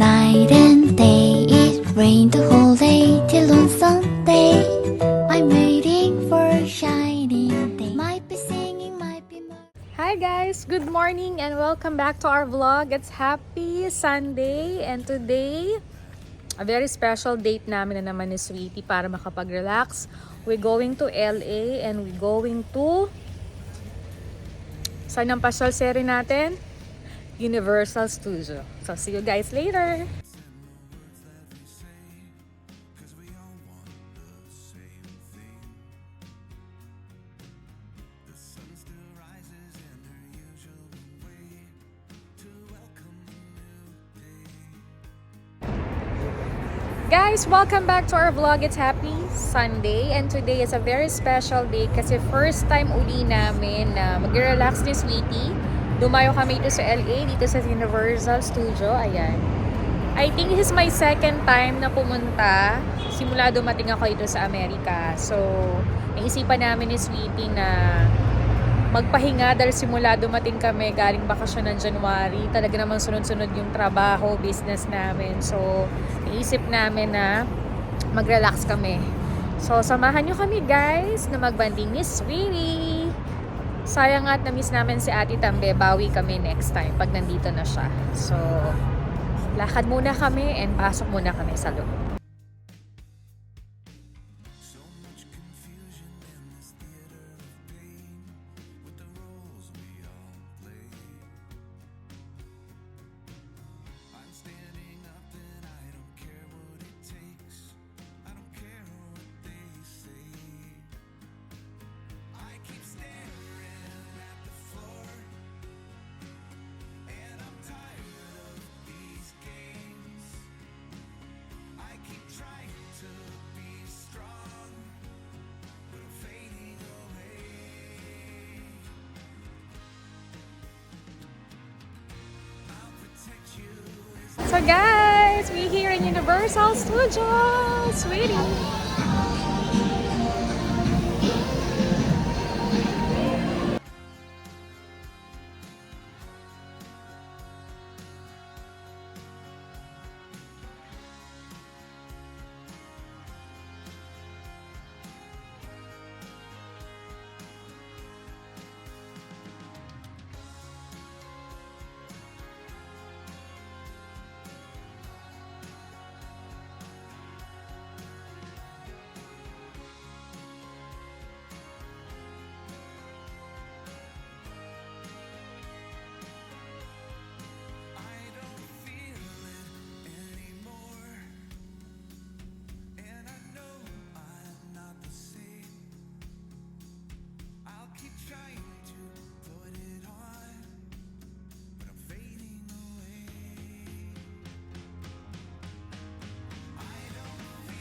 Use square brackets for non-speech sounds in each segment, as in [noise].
night and day. It rained the whole day till on Sunday. I'm waiting for a shining day. Might be singing, might be. Hi guys! Good morning and welcome back to our vlog. It's happy Sunday and today, a very special date namin na naman ni Sweetie para makapag-relax. We're going to LA and we're going to... Saan ang pasyal seri natin? Universal Studio. So see you guys later! Guys, welcome back to our vlog. It's Happy Sunday and today is a very special day kasi first time uli namin na mag-relax ni Sweetie. Dumayo kami dito sa LA, dito sa Universal Studio. Ayan. I think this is my second time na pumunta simula dumating ako dito sa Amerika. So, naisipan namin ni Sweetie na magpahinga dahil simula dumating kami galing bakasyon ng January. Talaga namang sunod-sunod yung trabaho, business namin. So, naisip namin na mag-relax kami. So, samahan nyo kami guys na magbanding ni Sweetie. Sayang at na-miss namin si Ate Tambe. Bawi kami next time pag nandito na siya. So, lakad muna kami and pasok muna kami sa loob. So guys, we're here in Universal Studios, sweetie.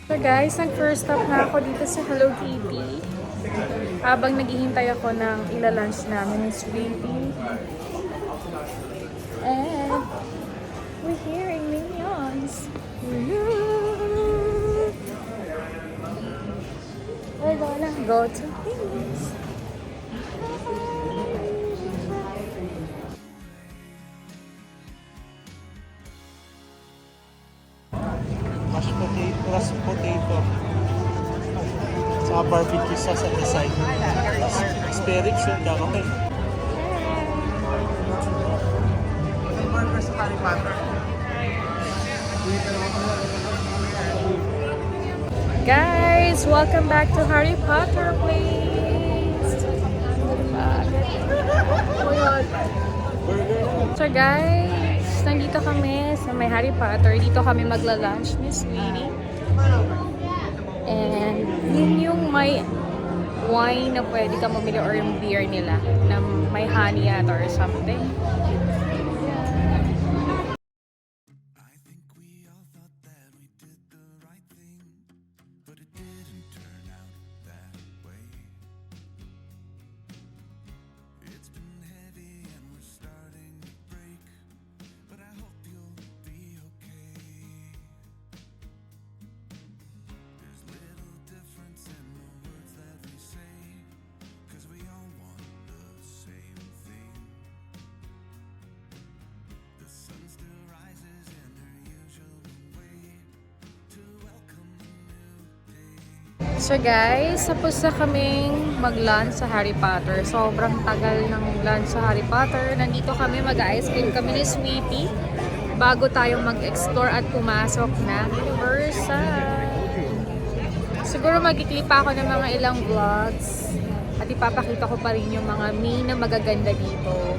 So guys, nag-first stop na ako dito sa Hello Kitty. Habang naghihintay ako ng ila-lunch namin ni Sweetie. And we're hearing minions. We're gonna go to Venus. Saka barbecue sauce at the side. Asterix yun, kakapin. Burger sa. Guys, welcome back to Harry Potter place. So guys, nandito kami sa may Harry Potter. Dito kami magla-lunch, Miss Winnie. And yun yung may wine na pwede ka mamili or yung beer nila na may honey yata or something. So guys, tapos na kaming mag-lunch sa Harry Potter. Sobrang tagal ng lunch sa Harry Potter. Nandito kami, mag-ice cream kami ni Sweetie bago tayo mag-explore at pumasok ng Universal. Siguro mag-clip pa ako ng mga ilang vlogs at ipapakita ko pa rin yung mga main na magaganda dito.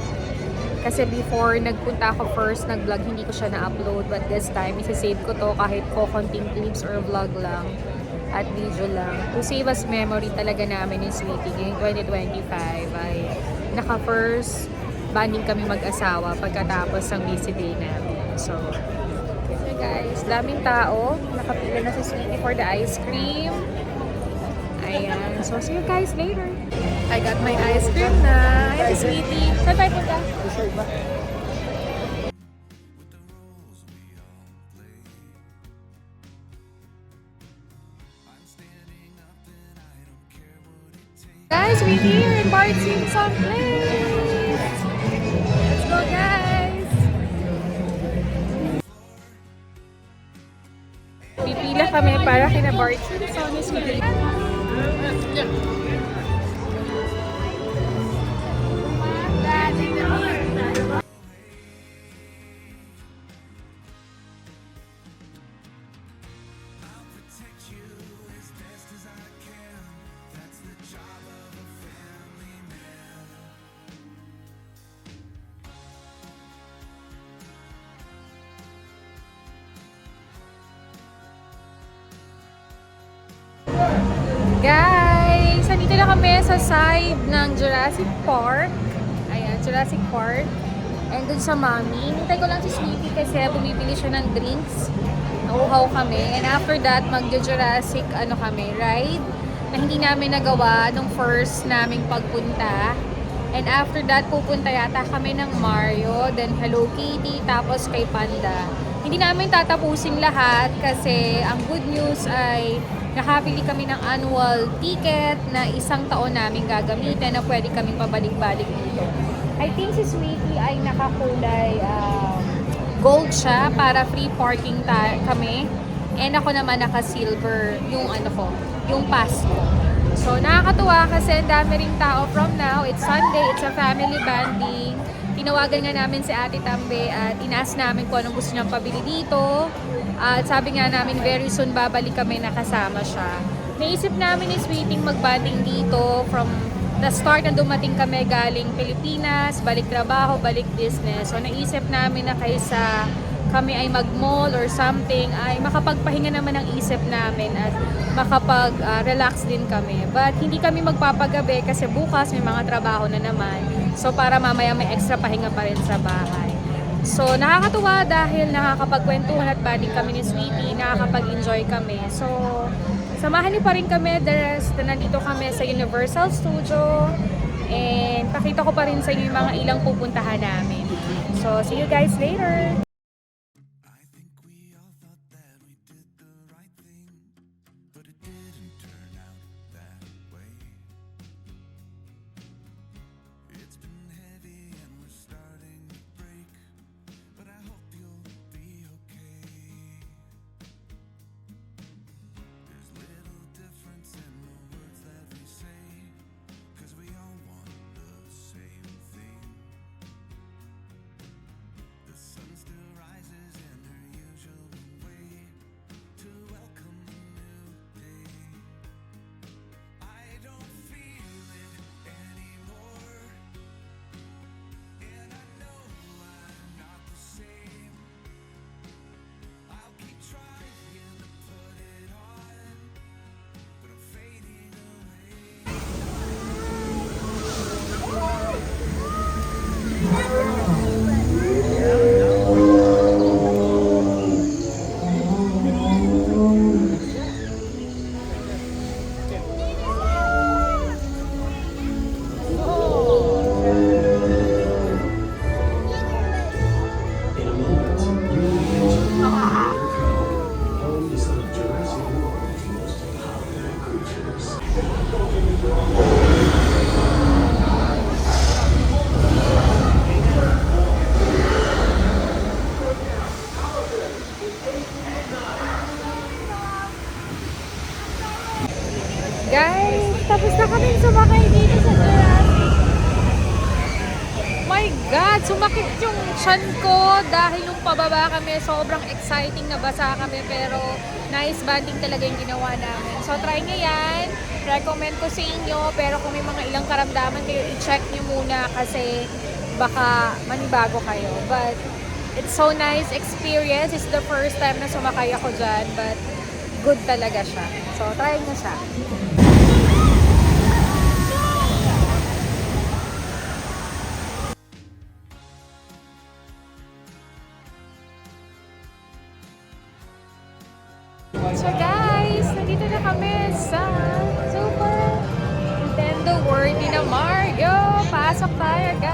Kasi before nagpunta ako first, nag-vlog, hindi ko siya na-upload. But this time, isa-save ko to kahit ko konting clips or vlog lang at video lang. To save us memory talaga namin ni Sweetie ngayong 2025 ay naka-first banding kami mag-asawa pagkatapos ng busy day namin. So, okay guys, daming tao. Nakapila na si Sweetie for the ice cream. Ayan. So, see you guys later. I got my ice cream na. Ayan si Sweetie. Saan tayo punta? Guys, we're here in Bart Simpson Place. Let's go, guys. Pipila kami para kina Bart Simpson. Is Guys, nandito na kami sa side ng Jurassic Park. Ayan, Jurassic Park. And dun sa mami, hintay ko lang si Sweetie kasi bumibili siya ng drinks. Nauhaw kami. And after that, mag-Jurassic ano kami, ride na hindi namin nagawa nung first naming pagpunta. And after that, pupunta yata kami ng Mario, then Hello Kitty, tapos kay Panda. Hindi namin tatapusin lahat kasi ang good news ay nakabili kami ng annual ticket na isang taon namin gagamitin na pwede kaming pabalik-balik dito. I think si Sweetie ay nakakulay um, gold siya para free parking ta- kami. And ako naman naka-silver yung ano ko, yung pass ko. So, nakakatuwa kasi dami ring tao from now. It's Sunday, it's a family banding. Tinawagan nga namin si Ate Tambe at inaas namin kung anong gusto niyang pabili dito. At sabi nga namin very soon babalik kami nakasama siya. Naisip namin ni Sweeting magbanding dito from the start na dumating kami galing Pilipinas, balik trabaho, balik business. So naisip namin na kaysa kami ay mag-mall or something, ay makapagpahinga naman ang isip namin at makapag-relax din kami. But hindi kami magpapagabi kasi bukas may mga trabaho na naman. So para mamaya may extra pahinga pa rin sa bahay. So nakakatuwa dahil nakakapagkwentuhan at banding kami ni Sweetie, nakakapag-enjoy kami. So samahan niyo pa rin kami the rest na nandito kami sa Universal Studio. And pakita ko pa rin sa inyo yung mga ilang pupuntahan namin. So see you guys later! Chan ko dahil nung pababa kami, sobrang exciting na basa kami pero nice banding talaga yung ginawa namin. So try nyo yan. Recommend ko sa inyo pero kung may mga ilang karamdaman kayo, i-check nyo muna kasi baka manibago kayo. But it's so nice experience. It's the first time na sumakay ako dyan but good talaga siya. So try nyo siya. Kami sa Super Nintendo World na Mario. Pasok tayo guys!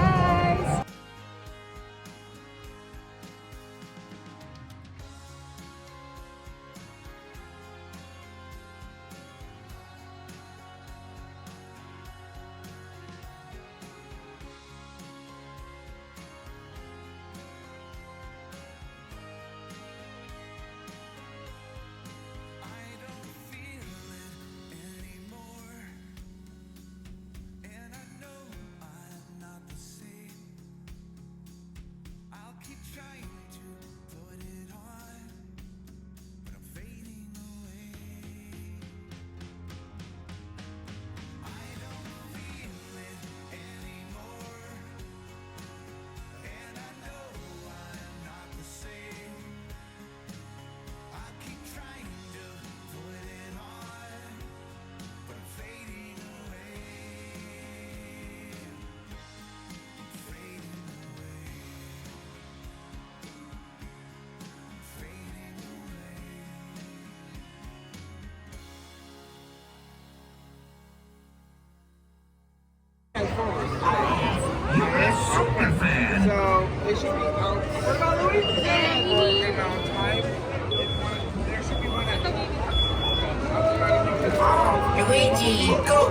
Luigi, go!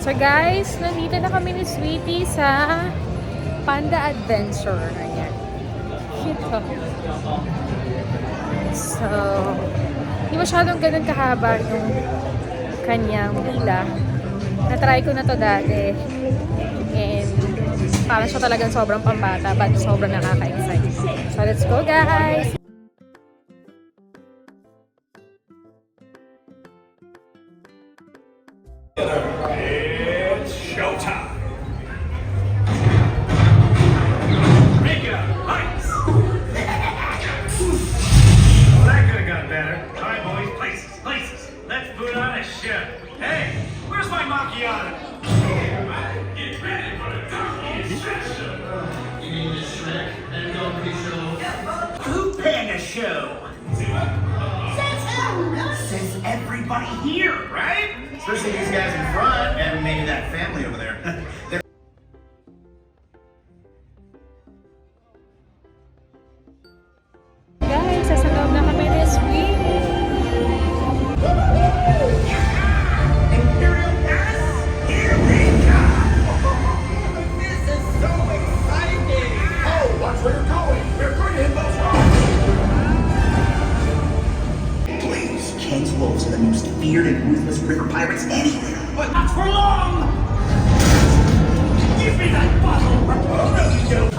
So guys, nandito na kami ni Sweetie sa Panda Adventure. Ayan. Ito. So, hindi masyadong ganun kahaba yung kanyang pila. Na-try ko na to dati. And parang siya talagang sobrang pambata but sobrang nakaka-excite. So let's go guys! Showtime! Show? Since everybody here, right? Especially these guys in front and maybe that family over there. [laughs] Guys, sa loob na kami ni Sweetie. Imperial Pass, here we come! [laughs] This is so exciting! Oh, watch where the most feared and ruthless river pirates anywhere. But not for long! Give me that bottle!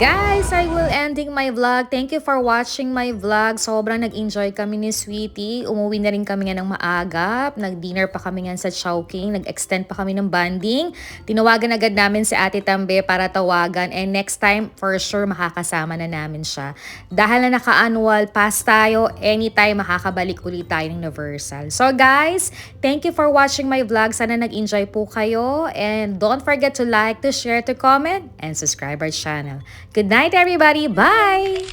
Guys, I will ending my vlog. Thank you for watching my vlog. Sobrang nag-enjoy kami ni Sweetie. Umuwi na rin kami nga ng maagap. Nag-dinner pa kami nga sa Chowking. Nag-extend pa kami ng banding. Tinawagan agad namin si Ate Tambe para tawagan. And next time, for sure, makakasama na namin siya. Dahil na naka-annual pass tayo, anytime makakabalik ulit tayo ng Universal. So guys, thank you for watching my vlog. Sana nag-enjoy po kayo. And don't forget to like, to share, to comment, and subscribe our channel. Good night, everybody. Bye.